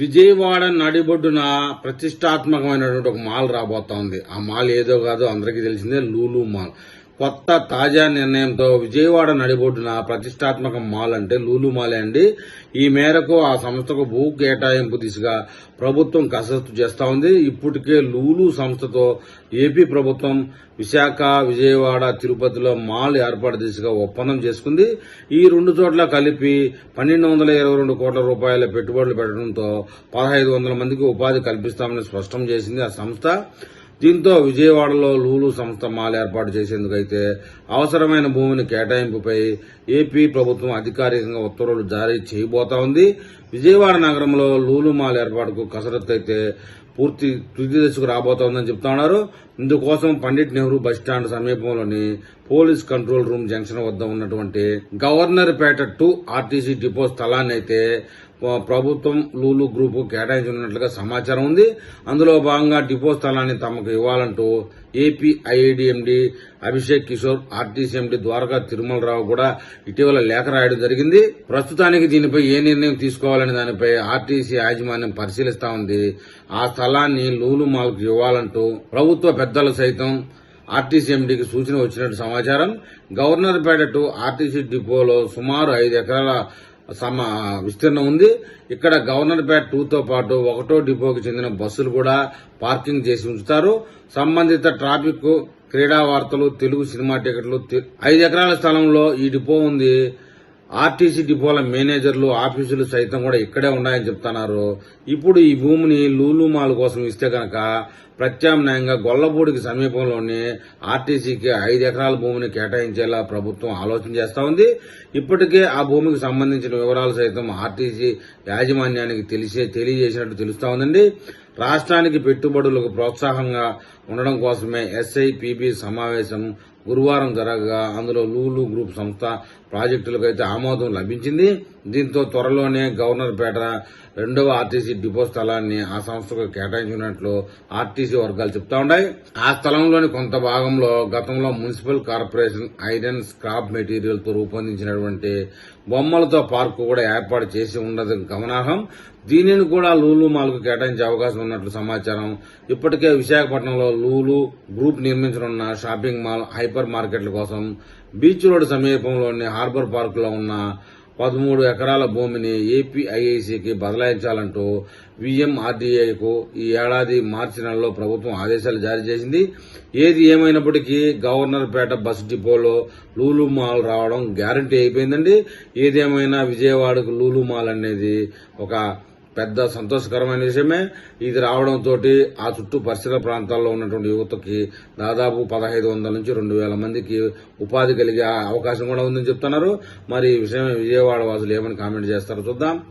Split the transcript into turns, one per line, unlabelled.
విజయవాడ నడిబొడ్డున ప్రతిష్టాత్మకమైనటువంటి ఒక మాల్ రాబోతోంది. ఆ మాల్ ఏదో కాదు అందరికీ తెలిసిందే లూలు మాల్. కొత్త తాజా నిర్ణయంతో విజయవాడ నడిబొడ్డున ప్రతిష్టాత్మక మాల్ అంటే లూలు మాలే అండి. ఈ మేరకు ఆ సంస్థకు భూ కేటాయింపు దిశగా ప్రభుత్వం కసరత్తు చేస్తా ఉంది. ఇప్పటికే లూలు సంస్థతో ఏపీ ప్రభుత్వం విశాఖ విజయవాడ తిరుపతిలో మాల్ ఏర్పాటు దిశగా ఒప్పందం చేసుకుంది. ఈ రెండు చోట్ల కలిపి పన్నెండు వందల ఇరవై రెండు కోట్ల రూపాయల పెట్టుబడులు పెట్టడంతో పదహైదు వందల మందికి ఉపాధి కల్పిస్తామని స్పష్టం చేసింది ఆ సంస్థ. దీంతో విజయవాడలో లూలు సంస్థ మాల్ ఏర్పాటు చేసేందుకైతే అవసరమైన భూమిని కేటాయింపుపై ఏపీ ప్రభుత్వం అధికారికంగా ఉత్తర్వులు జారీ చేయబోతా ఉంది. విజయవాడ నగరంలో లూలు మాల్ ఏర్పాటుకు కసరత్తు అయితే పూర్తి తుది దశకు రాబోతోందని చెప్తా ఉన్నారు. ఇందుకోసం పండిట్ నెహ్రూ బస్టాండ్ సమీపంలోని పోలీస్ కంట్రోల్ రూమ్ జంక్షన్ వద్ద ఉన్నటువంటి Governorpet to RTC depot స్థలాన్ని అయితే ప్రభుత్వం లూలు గ్రూప్ కేటాయించనున్నట్లుగా సమాచారం ఉంది. అందులో భాగంగా డిపో స్థలాన్ని తమకు ఇవ్వాలంటూ ఏపీ ఐఐడిఎండి అభిషేక్ కిషోర్ ఆర్టీసీఎండి ద్వారకా తిరుమలరావు కూడా ఇటీవల లేఖ రాయడం జరిగింది. ప్రస్తుతానికి దీనిపై ఏ నిర్ణయం తీసుకోవాలనే దానిపై ఆర్టీసీ యాజమాన్యం పరిశీలిస్తా ఉంది. ఆ స్థలాన్ని లూలు మాల్కు ఇవ్వాలంటూ ప్రభుత్వ పెద్దలు సైతం ఆర్టీసీ ఎండీకి సూచన వచ్చినట్టు సమాచారం. గవర్నర్పేట టు ఆర్టీసీ డిపోలో సుమారు ఐదు ఎకరాల సమ విస్తీర్ణం ఉంది. ఇక్కడ గవర్నర్పేట టూతో పాటు ఒకటో డిపోకి చెందిన బస్సులు కూడా పార్కింగ్ చేసి ఉంచుతారు. సంబంధిత ట్రాఫిక్ క్రీడా వార్తలు తెలుగు సినిమా టికెట్లు ఐదు ఎకరాల స్థలంలో ఈ డిపో ఉంది. ఆర్టీసీ డిపోల మేనేజర్లు ఆఫీసులు సైతం కూడా ఇక్కడే ఉన్నాయని చెప్తున్నారు. ఇప్పుడు ఈ భూమిని లూలు మాల్ కోసం ఇస్తే కనుక ప్రత్యామ్నాయంగా గొల్లపూడికి సమీపంలోని ఆర్టీసీకి ఐదు ఎకరాల భూమిని కేటాయించేలా ప్రభుత్వం ఆలోచన చేస్తా ఉంది. ఇప్పటికే ఆ భూమికి సంబంధించిన వివరాలు సైతం ఆర్టీసీ యాజమాన్యానికి తెలిసే తెలియజేసినట్టు తెలుస్తా ఉందండి. రాష్ట్రానికి పెట్టుబడులకు ప్రోత్సాహంగా ఉండడం కోసమే ఎస్ఐపిబి సమావేశం గురువారం జరగగా అందులో లూలు గ్రూప్ సంస్థ ప్రాజెక్టులకు అయితే ఆమోదం లభించింది. దీంతో త్వరలోనే గవర్నర్పేట రెండవ ఆర్టీసీ డిపో స్థలాన్ని ఆ సంస్థకు కేటాయించినట్లు ఆర్టీసీ వర్గాలు చెప్తా ఉన్నాయి. ఆ స్థలంలోని కొంత భాగంలో గతంలో మున్సిపల్ కార్పొరేషన్ ఐరన్ స్క్రాప్ మెటీరియల్తో రూపొందించినటువంటి బొమ్మలతో పార్కు కూడా ఏర్పాటు చేసి ఉండదు గమనార్హం. దీనిని కూడా లూలు మాల్కు కేటాయించే అవకాశం ఉన్నట్లు సమాచారం. ఇప్పటికే విశాఖపట్నంలో లూలు గ్రూప్ నిర్మించనున్న షాపింగ్ మాల్ హైపర్ మార్కెట్ల కోసం బీచ్ రోడ్ సమీపంలోని హార్బర్ పార్కులో ఉన్న పదమూడు ఎకరాల భూమిని ఏపీఐఐసికి బదలాయించాలంటూ విఎంఆర్డీఏకు ఈ ఏడాది మార్చి నెలలో ప్రభుత్వం ఆదేశాలు జారీ చేసింది. ఏది ఏమైనప్పటికీ గవర్నర్పేట బస్ డిపోలో లూలు మాల్ రావడం గ్యారంటీ అయిపోయిందండి. ఏదేమైనా విజయవాడకు లూలు మాల్ అనేది ఒక పెద్ద సంతోషకరమైన విషయమే. ఇది రావడంతో ఆ చుట్టూ పరిసర ప్రాంతాల్లో ఉన్నటువంటి యువతకి దాదాపు పదహైదు వందల నుంచి రెండు వేల మందికి ఉపాధి కలిగే అవకాశం కూడా ఉందని చెప్తున్నారు. మరి ఈ విషయం విజయవాడ వాసులు ఏమని కామెంట్ చేస్తారో చూద్దాం.